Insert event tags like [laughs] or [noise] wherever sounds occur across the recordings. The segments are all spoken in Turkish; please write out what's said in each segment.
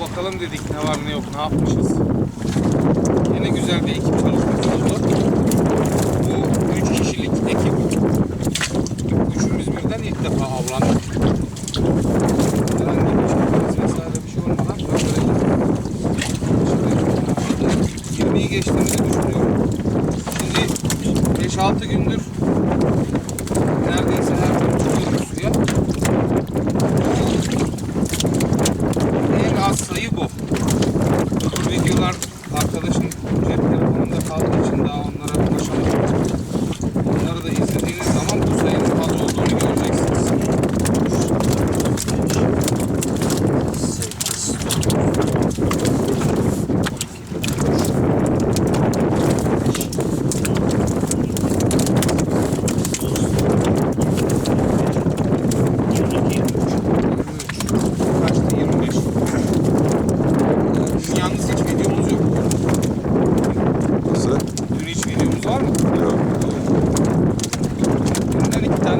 bakalım dedik ne var ne yok ne yapmışız. Yine güzel bir ekip çalışması oldu. Bu üç kişilik ekip. Üçümüz birden ilk defa avlandık. Herhangi bir şey olmadan böyle Şimdi 20'yi geçtiğimizi düşünüyorum. Şimdi 5-6 gündür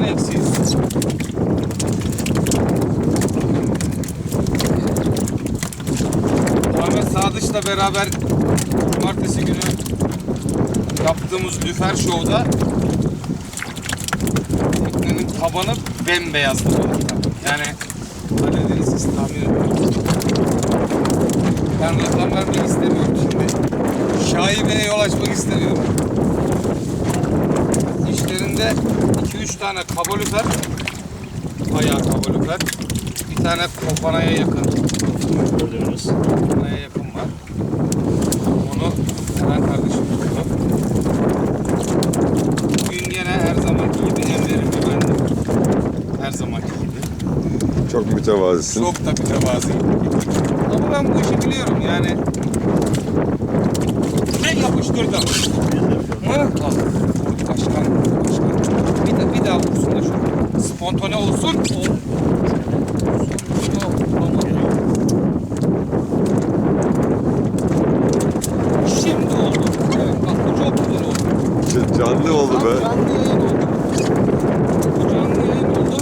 eksiyiz. Ahmet Sadıç'la beraber cumartesi günü yaptığımız Lüfer Show'da teknenin tabanı bembeyazdı. Yani Karadenizsiz tahmin ediyorum. Ben reklam vermek istemiyorum şimdi. Şaibeye yol açmak istemiyorum. İşlerinde 2-3 tane kabalüfer, bayağı kabalüfer, bir tane kopanaya yakın, Gördüğünüz. kopanaya yakın var. Onu Eren kardeşim tuttu. Bugün yine her zamanki gibi en verimli bendim. Her zamanki gibi. Çok mütevazisin. Çok da mütevazıyım. Ama ben bu işi biliyorum yani. Ne yapıştırdım? Hı? Al. Başkan, başkan. Bir, de, bir daha vursun da Spontane olsun. Şimdi oldu. Evet, bak bu çok güzel oldu. Canlı oldu Tam be. Canlı yayın oldu. Bu canlı yayın oldu.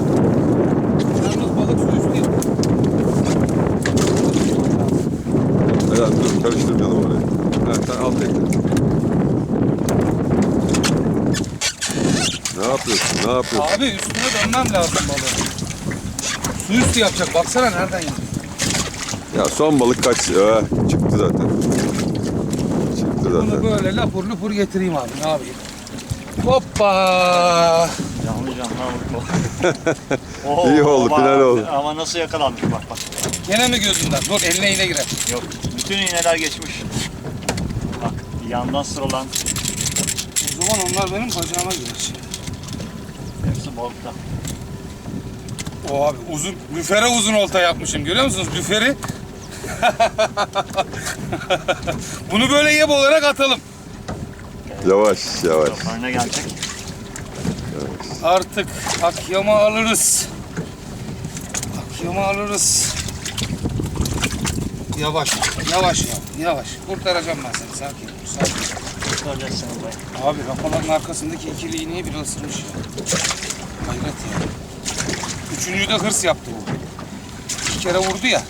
Yalnız balık su üstü. Eren dur karıştırmayalım orayı. Ha, sen al tekne. Ne yapıyorsun? Ne yapıyorsun? Abi üstüne dönmem lazım balığı. Su üstü yapacak. Baksana nereden yedi. Ya son balık kaç? Ee, çıktı zaten. Çıktı Bunu zaten. böyle lapur lupur getireyim abi. Ne yapayım? Hoppa! Canlı canlı avuk [laughs] Oo, İyi oldu, ama- final oldu. Ama nasıl yakalanmış bak bak. Gene mi gözünden? Dur eline iğne girer. Yok. Bütün iğneler geçmiş. Bak yandan sıralan O zaman onlar benim bacağıma girer. Hepsi balıkta. O abi uzun, lüfere uzun olta yapmışım. Görüyor musunuz lüferi? [laughs] Bunu böyle yem olarak atalım. Yavaş yavaş. Kafarına gelecek. Artık akyama alırız. Akyama alırız. Yavaş, yavaş ya, yavaş. Kurtaracağım ben seni, sakin sakin seni buraya. Abi rapaların arkasındaki ikili iğneyi bile ısırmış. Hayret ya. Üçüncü de hırs yaptı bu. İki kere vurdu ya.